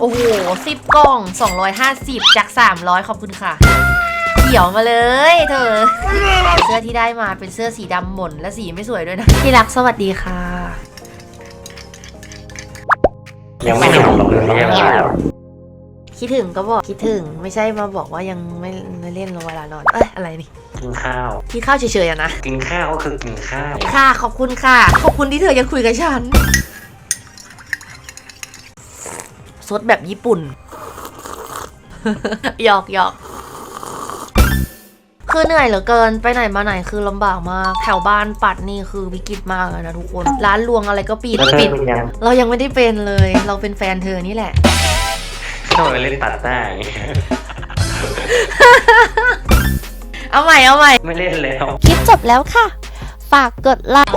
โอ้โหสิบกล่อง 250 จาก 300 ขอบคุณค่ะ เขียวมาเลยเธอ เสื้อที่ได้มาเป็นเสื้อสีดำหม่นและสีไม่สวยด้วยนะ ที่รักสวัสดีค่ะ ยังไม่จบหรอกเลยคิดถึงก็บอกคิดถึงไม่ใช่มาบอกว่ายังไม่เล่นลงเวลานอน เอ้ยอะไรนี่ กินข้าว กินข้าวเฉยๆอะนะ กินข้าวก็คือกินข้าว ค่ะ ขอบคุณค่ะ ขอบคุณที่เธอยังคุยกับฉัน ซดแบบญี่ปุ่น หยอกหยอกคือเหนื่อยเหลือเกินไปไหนมาไหนคือลำบากมากแถวบ้านปัดนี่คือวิกฤตมากเลยนะทุกคน ร้านรวงอะไรก็ปิดแล้วเธอปิด เป็นยังเรายังไม่ได้เป็นเลย เราเป็นแฟนเธอนี่แหละ เข้าไปเล่นตัดได้ เอาใหม่เอาใหม่ไม่เล่นแล้ว คลิปจบแล้วค่ะ ฝากกดไลค์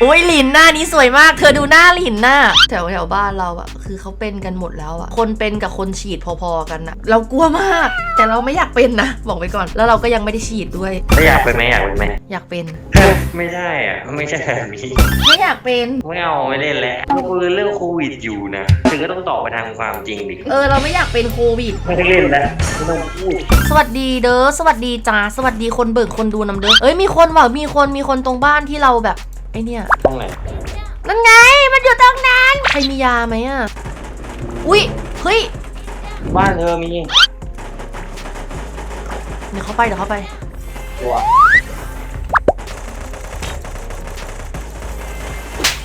โอ้ยหลินหน้านี้สวยมาก เธอดูหน้าหลินหน้าแถวแถวบ้านเราอะคือเขาเป็นกันหมดแล้วอะคนเป็นกับคนฉีดพอๆกันอะเรากลัวมาก แต่เราไม่อยากเป็นนะบอกไปก่อน แล้วเราก็ยังไม่ได้ฉีดด้วยไม่อยากเป็นไหมอยากเป็นไหมอยากเป็น ไม่ได้อะ ไม่ใช่แบบนี้ ไม่อยากเป็น ไม่เอาไม่เล่นแล้วคุยเรื่องโควิดอยู่นะถึงก็ต้องตอบไปทางความจริงดิเออ เราไม่อยากเป็นโควิด ไม่ได้เล่นแล้วไม่ต้องพูดสวัสดีเด้อ สวัสดีจ้า สวัสดีคนเบิกคนดูนำเด้อ เอ้ย มีคนว่ะมีคน มีคนตรงบ้านที่เราแบบ ไอเนี่ย ตรงไหนนั่นไง มันอยู่ตรงนั้น ใครมียาไหมอะ อุ๊ย เฮ้ย บ้านเธอมี เดี๋ยวเขาไป เดี๋ยวเขาไป ตัว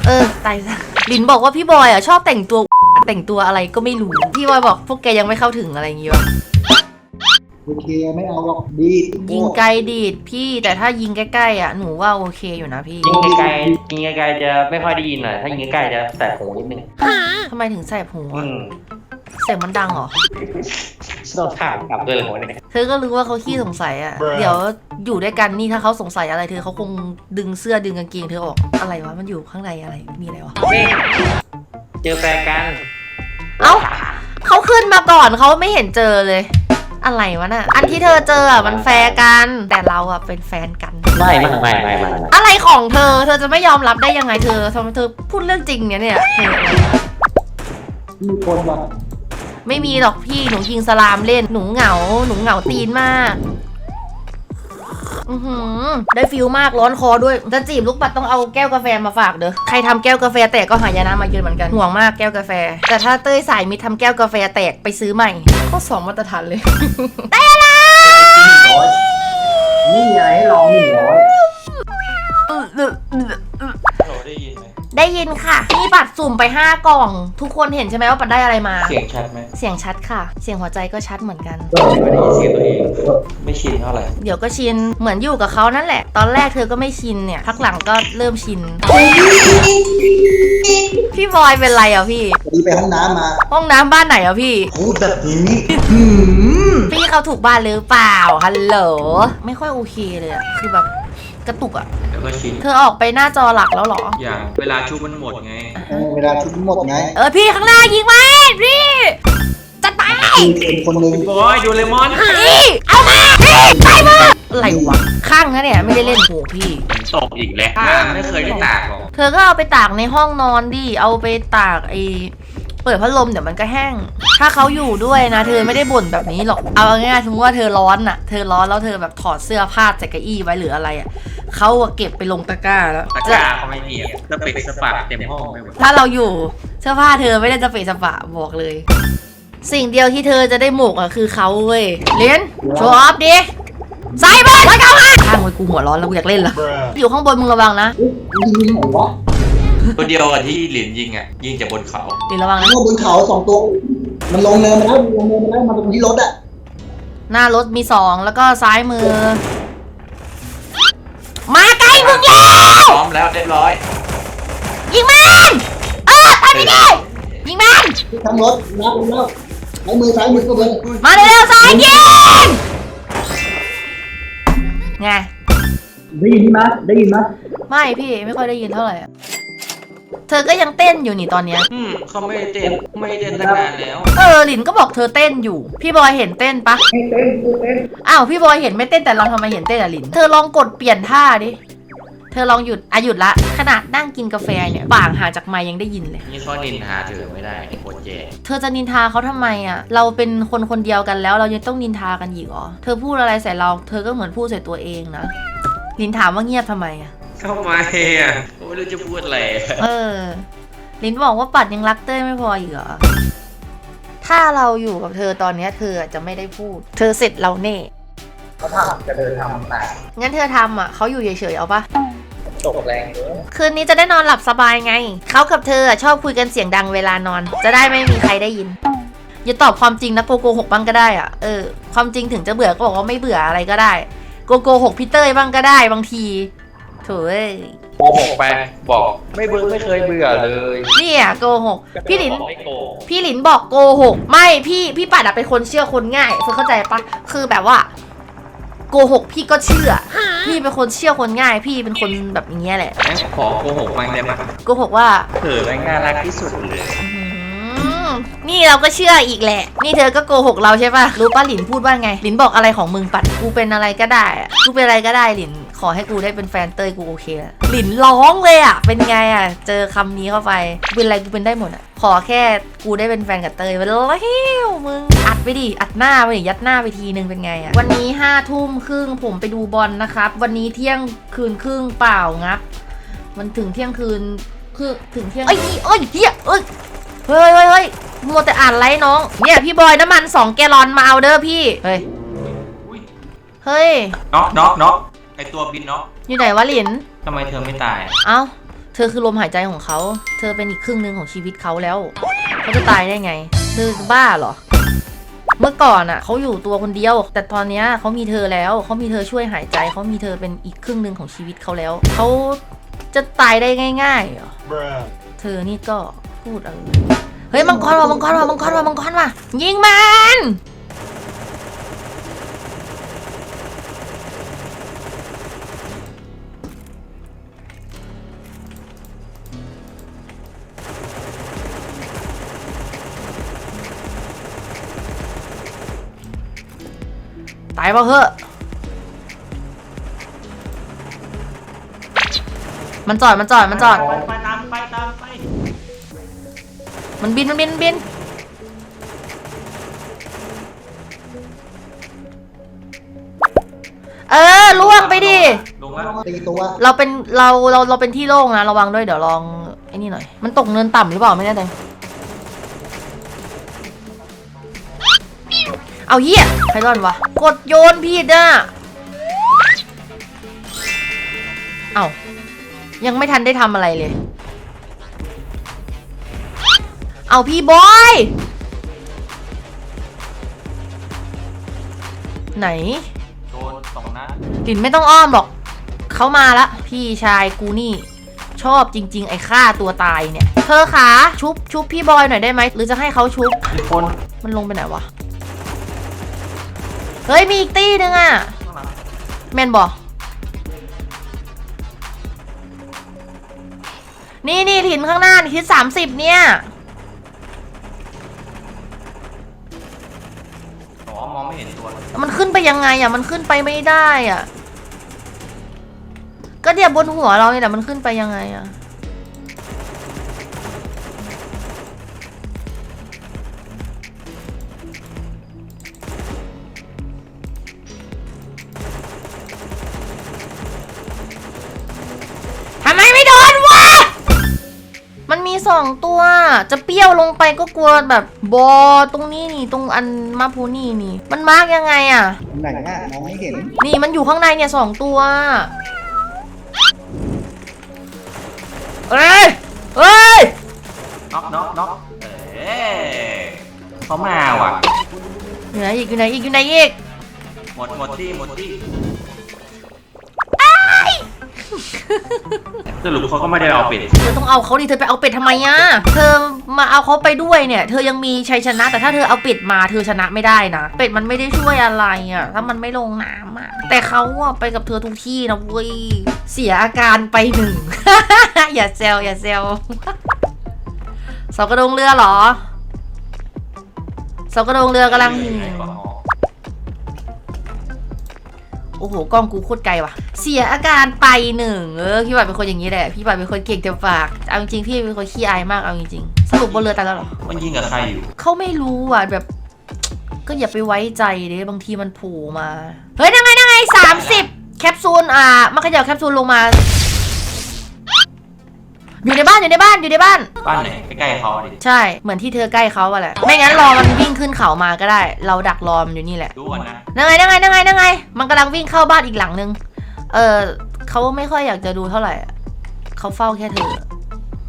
เออตายซะลินบอกว่าพี่บอยอะชอบแต่งตัวแต่งตัวอะไรก็ไม่รู้ พี่บอยบอกพวกแกยังไม่เข้าถึงอะไรอย่างงี้วะโอเคไม่เอาหรอกดียิงไกลดีดพี่แต่ถ้ายิงใกล้ๆอะหนูว่าโอเคอยู่นะพี่ยิงไกลๆยิงไกลๆจะไม่ค่อยได้ยินหน่อยถ้ายิงใกล้ๆจะแสบหูนิดนึงทำไมถึงแสบหูอือะมเสียงมันดังเหรอต้องถามกลับด้วยเหรอวะเนี่ยเธอก็รู้ว่าเขาขี้สงสัยอะ เดี๋ยวอยู่ด้วยกันนี่ถ้าเขาสงสัยอะไรเธอเขาคงดึงเสื้อดึงกางเกงเธอออก อะไรวะ มันอยู่ข้างในอะไร มีอะไรวะ นี่เจอแฟนกันเอ้าเขาขึ้นมาก่อนเขาไม่เห็นเจอเลย อะไรวะน่ะ อันที่เธอเจออะมันแฟร์กัน แต่เราอะเป็นแฟนกัน ไม่ไม่ไม่ไม่ไม่อะไรของเธอ เธอจะไม่ยอมรับได้ยังไงเธอทำไมเธอพูดเรื่องจริงเนี่ยเนี่ยเธอมีคนว่ะ ไม่มีหรอกพี่หนูยิงสลามเล่นหนูเหงา หนูเหงาตีนมากอือหือได้ฟิลมากร้อนคอด้วย จะจีบลูกปัดต้องเอาแก้วกาแฟมาฝากเด้อใครทำแก้วกาแฟแตกก็หายนะมาเยอะเหมือนกันห่วงมากแก้วกาแฟ แต่ถ้าเต้ยสายมิตรทำแก้วกาแฟแตกไปซื้อใหม่ก็สองมาตรฐานเลยนี่ไงให้ลองหนึ่งร้อย ได้ยินไหมได้ยินค่ะ มีบัตรสุ่มไป 5 กล่อง ทุกคนเห็นใช่ไหมว่าปัดได้อะไรมา เสียงชัดไหมเสียงชัดค่ะ เสียงหัวใจก็ชัดเหมือนกัน ไม่ได้ยินเสียงตัวเอง ไม่ชินเท่าไหร่ เดี๋ยวก็ชิน เหมือนอยู่กับเขานั่นแหละ ตอนแรกเธอก็ไม่ชินเนี่ย พักหลังก็เริ่มชิน พี่บอยเป็นไรอะพี่พอดีไปห้องน้ำมาห้องน้ำบ้านไหนอะพี่ พูดแบบนี้หืมพี่เขาถูกบ้านหรือเปล่า ฮัลโหล ไม่ค่อยโอเคเลยอะคือแบบ กระตุกอะเดี๋ยวก็ชินเธอออกไปหน้าจอหลักแล้วเหรอ อย่างเวลาชุบมันหมดไง เออเวลาชุดหมดไงเออพี่ข้างหน้ายิงมันพี่จัดไปมีเป็นคนหนึ่งบอยดูเลมอนพี่เอามาพี่ไปมาอะไรวะข้างนะเนี่ยไม่ได้เล่นโหพี่ ตกอีกแล้วไม่เคยได้ตากหรอกเธอก็เอาไปตากในห้องนอนดิ เอาไปตากไอเปิดพัดลมเดี๋ยวมันก็แห้ง ถ้าเขาอยู่ด้วยนะ เธอไม่ได้บ่นแบบนี้หรอก เอาง่ายๆสมมติว่าเธอร้อนน่ะ เธอร้อนแล้วเธอแบบถอดเสื้อผ้าจากเก้าอี้ไว้หรืออะไรอะ เขาอะเก็บไปลงตะกร้าแล้ว ตะกร้าเขาไม่มีอะสเปกสปะเต็มห้องไปหมดถ้าเราอยู่เสื้อผ้าเธอไม่ได้จะเปะสปะบอกเลย สิ่งเดียวที่เธอจะได้หมกอะคือเขาเว้ยเลียนโชว์ออฟดิไซเบอร์ไว้เก้าห้าข้างไว้กูหัวร้อนแล้วกูอยากเล่นละอยู่ข้างบนมึงระวังนะยิงไหนวะตัวเดียวกับที่หลินยิงอะ ยิงจากบนเขาดิระวังนะว่าบนเขาสองตัว มันลงเนินมาแล้วมันลงเนินมาแล้วมาตรงที่รถอะหน้ารถมีสองแล้วก็ซ้ายมือ มาใกล้มึงแล้วพร้อมแล้วเรียบร้อยยิงมันเออทำไม่ได้ยิงมันทั้งรถนับลงแล้วซ้ายมือซ้ายมือก็เบิ้ลมาเร็วๆซ้ายยิงไงได้ยินไหมได้ยินไหมไม่พี่ไม่ค่อยได้ยินเท่าไหร่อะ เธอก็ยังเต้นอยู่นี่ตอนเนี้ย อืมเขาไม่ได้เต้นไม่ได้เต้นตั้งนานแล้วเออหลินก็บอกเธอเต้นอยู่ พี่บอยเห็นเต้นปะให้เต้นกูเต้นอ้าวพี่บอยเห็นไม่เต้นแต่เราทำไมเห็นเต้นอะหลิน เธอลองกดเปลี่ยนท่าดิ เธธอลองหยุดอะหยุดละ ขนาดนั่งกินกาแฟเนี่ยปากห่างจากไมค์ยังได้ยินเลย นี่เขานินทาเธอไม่ได้โคตรแย่เธอจะนินทาเขาทำไมอะ เราเป็นคนคนเดียวกันแล้ว เรายังต้องนินทากันอีกเหรอ เธอพูดอะไรใส่เรา เธอก็เหมือนพูดใส่ตัวเองนะลินถามว่าเงียบทำไมอะ ทำไมอะผมไม่รู้จะพูดอะไรเออ ลินบอกว่าปัดยังรักเต้ยไม่พออีกเหรอ ถ้าเราอยู่กับเธอตอนเนี้ยเธอจะไม่ได้พูด เธอเสร็จเราแน่เขาทำจะเดินทำแต่งั้นเธอทำอะเขาอยู่เฉยๆเอาปะตกแรงเยอะคืนนี้จะได้นอนหลับสบายไง เขากับเธออะชอบคุยกันเสียงดังเวลานอน จะได้ไม่มีใครได้ยิน อย่าตอบความจริงนะโกโกหกบ้างก็ได้อะเออ ความจริงถึงจะเบื่อก็บอกว่าไม่เบื่ออะไรก็ได้ โกโกหกพี่เต้ยบ้างก็ได้บางที โถ่เอ้ยโกหกไปบอกไม่เบื่อไม่เคยเบื่อเลยเนี่ยโกหกพี่หลิน ไม่โกหกพี่หลินบอกโกหก ไม่พี่พี่ปัดอะเป็นคนเชื่อคนง่ายเธอเข้าใจปะคือแบบว่าโกหกพี่ก็เชื่อ พี่เป็นคนเชื่อคนง่าย พี่เป็นคนแบบอย่างเงี้ยแหละงั้นขอโกหกบ้างได้ไหมโกหกว่าเธอแม่งน่ารักที่สุดเลย อืมนี่เราก็เชื่ออีกแหละ นี่เธอก็โกหกเราใช่ปะรู้ปะหลินพูดว่าไงหลินบอกอะไรของมึงปัดกูเป็นอะไรก็ได้อะกูเป็นอะไรก็ได้หลิน ขอให้กูได้เป็นแฟนเต้ยกูโอเคละหลินร้องเลยอะเป็นไงอะเจอคำนี้เข้าไปกูเป็นอะไรกูเป็นได้หมดอะขอแค่กูได้เป็นแฟนกับเตยไปแล้วมึง อัดไปดิ อัดหน้าไปดิยัดหน้าไปทีนึงเป็นไงอะวันนี้ห้าทุ่มครึ่งผมไปดูบอลนะครับ วันนี้เที่ยงคืนครึ่งเปล่างับ มันถึงเที่ยงคืนคือถึงเที่ยงเอ้ยเอ้ยเฮียเอ้ยเฮ้ยเฮ้ยเฮ้ยมัวแต่อ่านไลน์น้อง เนี่ยพี่บอยน้ำมันสองแกลลอนมาเอาเด้อพี่ เฮ้ยอุ้ยเฮ้ยน็อกน็อกน็อก ไอตัวบินน็อกอยู่ไหนวะหลิน ทำไมเธอไม่ตาย เอ้า เธอคือลมหายใจของเขา เธอเป็นอีกครึ่งหนึ่งของชีวิตเขาแล้ว เขาจะตายได้ไง เธอบ้าเหรอ เมื่อก่อนอะเขาอยู่ตัวคนเดียว แต่ตอนเนี้ยเขามีเธอแล้ว เขามีเธอช่วยหายใจ เขามีเธอเป็นอีกครึ่งหนึ่งของชีวิตเขาแล้ว เขาจะตายได้ง่ายๆเหรอเธอนี่ก็พูดอะไร เฮ้ยมังกรว่ะมังกรว่ะมังกรว่ะมังกรว่ะยิงมัน ตายป่ะเหอะมันจอดมันจอดมันจอดไปตามไปตามไปมันบินมันบินมันบิน เออล่วงไปดิ ลงแล้วตีตัวเราเป็นเราเราเราเป็นที่โล่งนะระวังด้วยเดี๋ยวลองไอ้นี่หน่อย มันตกเนินต่ำหรือเปล่าไม่แน่ใจเอาเหี้ยใครรอดวะ กดโยนผิดอะเอายังไม่ทันได้ทำอะไรเลย เอาพี่บอย ไหน โดนสองนัดลินไม่ต้องอ้อมหรอก เขามาละ พี่ชายกูนี่ ชอบจริง ๆ ไอ้ฆ่าตัวตายเนี่ย เธอขาชุบชุบพี่บอยหน่อยได้ไหม หรือจะให้เขาชุบ อีกคน มันลงไปไหนวะ เฮ้ยมีอีกตีนึงอะแมนบอนี่นี่ถินข้างหน้านี่ทิศสามสิบเนี่ย อ๋อมองไม่เห็นตัวมันขึ้นไปยังไงอะ มันขึ้นไปไม่ได้อะ ก็เดี๋ยวบนหัวเราเนี่ยแหละมันขึ้นไปยังไงอะ สองตัว จะเปรี้ยวลงไปก็กลัวแบบบอตรงนี้นี่ตรงอันมาพูนี่นี่ มันมาร์กยังไงอะไหนอะมองไม่เห็น นี่มันอยู่ข้างในเนี่ยสองตัวเอ้ยเอ้ยน็อกน็อกน็อกเอ๊เขามาว่ะ อยู่ไหนอีกอยู่ไหนอีกอยู่ไหนอีก หมดหมดที่หมดที่ สรุปเขาก็ไม่ได้เอาเป็ดเธอต้องเอาเขาดิเธอไปเอาเป็ดทำไมอะเธอมาเอาเขาไปด้วยเนี่ย เธอยังมีชัยชนะ แต่ถ้าเธอเอาเป็ดมาเธอชนะไม่ได้นะ เป็ดมันไม่ได้ช่วยอะไรอะ ถ้ามันไม่ลงน้ำอะ แต่เขาอะไปกับเธอทุกที่นะเว้ย เสียอาการไปหนึ่ง อย่าแซวอย่าแซวเสากระดงเรือเหรอเสากระดงเรือกำลังห้ก่อนอ๋อ โอ้โหกล้องกูโคตรไกลว่ะ เสียอาการไปหนึ่งเออพี่บัตรเป็นคนอย่างนี้แหละพี่บัตรเป็นคนเก่งแต่ปากเอาจริงๆพี่เป็นคนขี้อายมากเอาจริงๆสรุปบนเรือตายแล้วเหรอมันยิงกับใครอยู่ เขาไม่รู้อะแบบ ก็อย่าไปไว้ใจเด้บางทีมันโผล่มาเฮ้ยนั่งไงนั่งไงสามสิบแคปซูลอ่ามันขยับแคปซูลลงมา อยู่ในบ้านอยู่ในบ้านอยู่ในบ้าน บ้านไหนใกล้ๆเขาดิใช่ เหมือนที่เธอใกล้เขาอะแหละ ไม่งั้นรอมันวิ่งขึ้นเขามาก็ได้ เราดักรอมันอยู่นี่แหละ ดูก่อนนะนั่งไงนั่งไงนั่งไงนั่งไง มันกำลังวิ่งเข้าบ้านอีกหลังนึง เออเขาไม่ค่อยอยากจะดูเท่าไหร่อะเขาเฝ้าแค่เธอ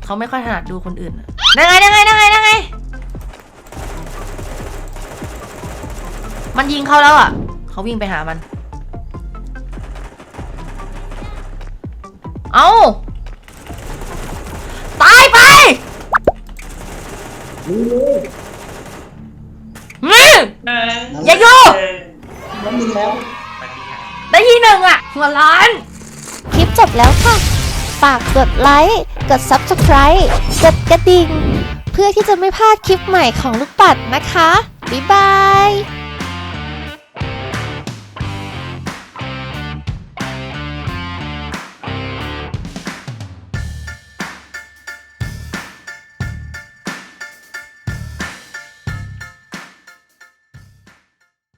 เขาไม่ค่อยถนัดดูคนอื่นอะนั่งไงนั่งไงนั่งไงนั่งไง มันยิงเขาแล้วอะเขาวิ่งไปหามัน เอา นี่เลยอืม อย่าโยกน้ำมินแล้ว ได้ที่หนึ่งอะ หัวล้านคลิปจบแล้วค่ะ ฝากกดไลค์ กด Subscribe กดกระดิ่ง เพื่อที่จะไม่พลาดคลิปใหม่ของลูกปัดนะคะ บ๊ายบาย